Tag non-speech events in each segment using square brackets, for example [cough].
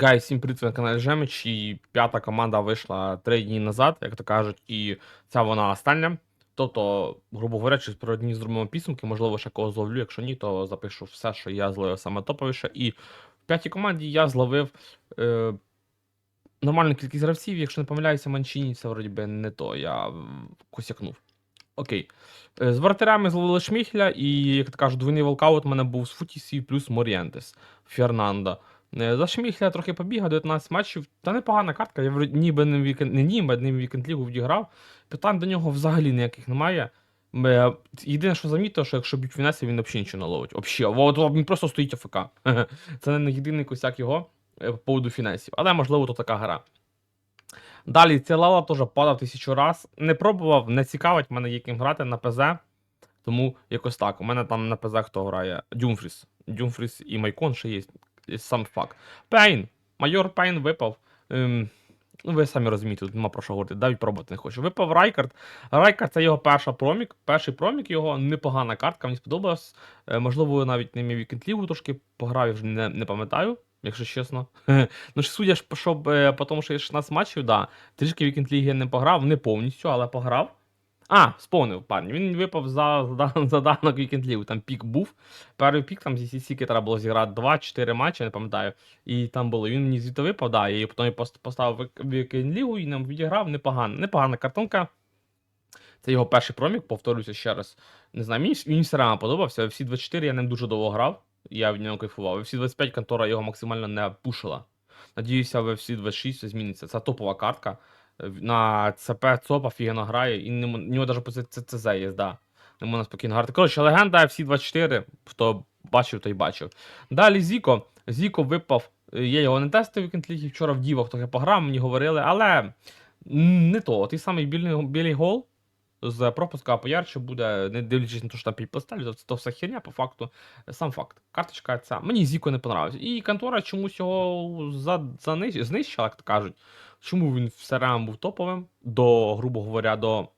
Гай, всім привіт на каналі Жемич, і п'ята команда вийшла три дні назад, як то кажуть, і ця вона остання. Тобто, грубо говоря, через пару днів зробимо підсумки, можливо, ще когось зловлю, якщо ні, то запишу все, що я зловив саме топовіше. І в п'ятій команді я зловив е, нормальну кількість гравців, якщо не помиляюся, Манчині, це вроді би не то, я косякнув. Окей. Е, З вратарями зловили Шміхеля, і, як то кажуть, двойний волкаут у мене був з Футісі плюс Морієнтес Фернандо. Е, За Шміхля трохи побігав, 19 матчів. Та непогана картка. Я ніби не вікенд, не ніби не вікенд лігу відіграв. Питань до нього взагалі ніяких немає. Е, Єдине, що замітив, що якщо б'ють Вінесі, він взагалі нічого не ловить. Взагалі, він просто стоїть АФК. [laughs] Це не єдиний косяк його е, по поводу фінансів. Але можливо, то така гра. Далі ця лава теж падав тисячу раз. Не пробував, не цікавить, мене є ким грати на ПЗ. Тому якось так. У мене там на ПЗ хто грає? Дюмфріс. Дюмфріс і Майкон ще є. Сам факт. Пейн. Майор Пейн випав. Ем, ну, ви самі розумієте, тут нема про що говорити, навіть пробувати не хочу. Випав Райкард. Райкард це його перша промік. Перший промік його непогана картка, мені сподобалась. Е, можливо, навіть не мій вікенд лігу трошки пограв, вже не, не пам'ятаю, якщо чесно. [laughs] ну, ж судя, ж, щоб, е, по тому, що є 16 матчів, да. Трішки вікенд ліги не пограв, не повністю, але пограв. А, сповнив, парні. Він випав за, за, за данок вікенд лігу. Там пік був. Перший пік там зі сіки треба було зіграти 2-4 матчі, не пам'ятаю. І там було. Він мені звідти випав, да, я потім пост- поставив вікенд лігу і нам відіграв непогано. Непогана картонка. Це його перший промік, повторюся ще раз. Не знаю, мені, мені все реально подобався. Всі 24 я ним дуже довго грав. Я в нього кайфував. Всі 25 контора його максимально не пушила. Надіюся, в всі 26 все зміниться. Це топова картка. На ЦП ЦОП офігенно грає, і не у нього навіть ЦЦЗ є, да. Не можна спокійно грати. Коротше, легенда FC24, хто бачив, той бачив. Далі Зіко. Зіко випав. е, Я його не тестив в Weekend вчора в Дівах трохи пограв, мені говорили, але не то. Той самий білий, білий гол з пропуска поярче буде, не дивлячись на те, що там підпостель, то, то все херня, по факту. Сам факт. Карточка ця. Мені Зіко не понравився. І контора чомусь його за, занищ- знищила, як то кажуть. Чому він все реально був топовим до, грубо говоря, до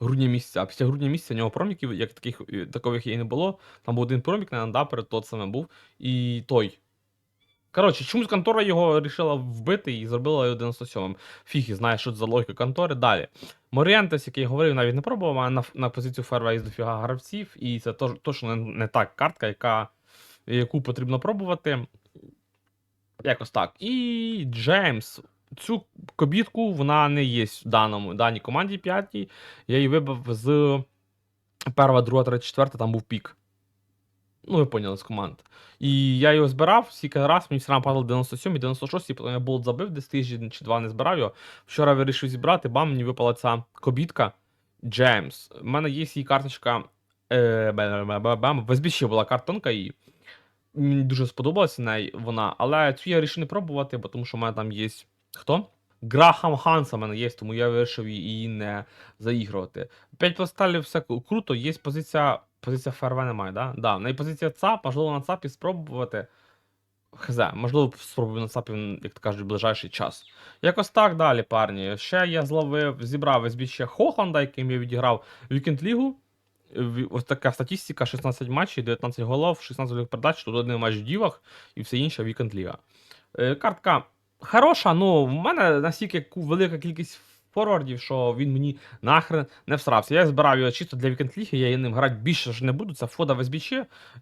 грудня місяця. А після грудня місяця у нього проміків, як таких такових і не було. Там був один промік, на да, перед тот саме був. І той. Коротше, чомусь контора його вирішила вбити і зробила його 97-м. Фіг і знає, що це за логіка контори. Далі. Морієнтес, який я говорив, навіть не пробував, а на, на позицію ферва є дофіга гравців, і це точно не, не та картка, яка, яку потрібно пробувати. Якось так. І Джеймс. Цю кобітку вона не є в даному, даній команді п'ятій. Я її вибив з перва, друга, третя, четверта, там був пік. Ну, ви поняли з команд. І я його збирав, скільки раз, мені все одно падало 97 і 96, і потім я болт забив, десь тиждень чи два не збирав його. Вчора вирішив зібрати, бам, мені випала ця кобітка. Джеймс. У мене є її карточка. Е, в SB ще була картонка її. Мені дуже сподобалася неї вона, але цю я вирішив не пробувати, бо тому що в мене там є. Хто? Грахам Ханса в мене є, тому я вирішив її не заігрувати. 5 посталів все круто, є позиція. Позиція ФРВ немає, да? Да. Неї позиція ЦАП, можливо, на ЦАПі спробувати. Хз, можливо, спробую на ЦАПі, як то кажуть, ближайший час. Якось так далі, парні. Ще я зловив, зібрав СБ ще Хохланда, яким я відіграв Вікенд Лігу. Ось така статистика: 16 матчів, 19 голов, 16 голів передач, тут один матч в дівах і все інше Вікенд Ліга. Е, Картка хороша, ну в мене настільки велика кількість форвардів, що він мені нахрен не всрався. Я збирав його чисто для вікенд ліги, я ним грати більше ж не буду. Це фода в СБЧ.